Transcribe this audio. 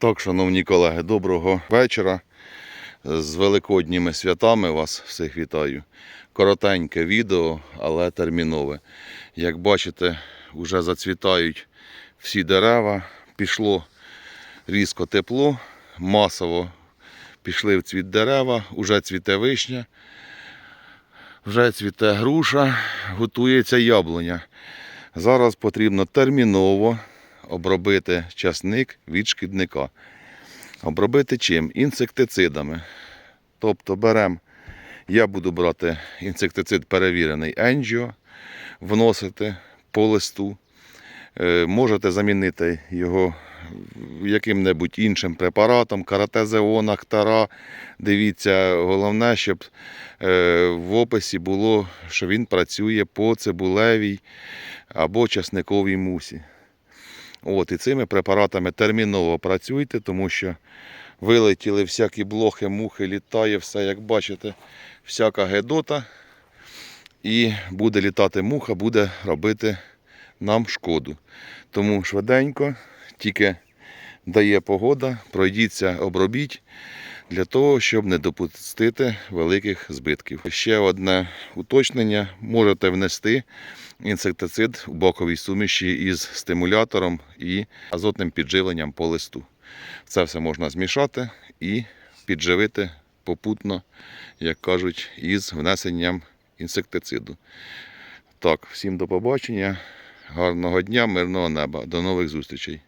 Так, шановні колеги, доброго вечора. З великодніми святами вас всіх вітаю. Коротеньке відео, але термінове. Як бачите, вже зацвітають всі дерева. Пішло різко тепло, масово пішли в цвіт дерева, вже цвіте вишня, вже цвіте груша, готується яблуня. Зараз потрібно терміново обробити часник від шкідника. Обробити чим? Інсектицидами. Тобто беремо, я буду брати інсектицид перевірений Енджіо, вносити по листу. Е, Можете замінити його яким-небудь іншим препаратом, каратезеон, актара. Дивіться, головне, щоб е, в описі було, що він працює по цибулевій або часниковій мусі. От, і цими препаратами терміново працюйте, тому що вилетіли всякі блохи, мухи, літає все, як бачите, всяка гедота. І буде літати муха, буде робити нам шкоду. Тому швиденько, тільки дає погода, пройдіться, обробіть для того, щоб не допустити великих збитків. Ще одне уточнення: можете внести інсектицид у боковій суміші із стимулятором і азотним підживленням по листу. Це все можна змішати і підживити попутно, як кажуть, із внесенням інсектициду. Так, всім до побачення, гарного дня, мирного неба. До нових зустрічей.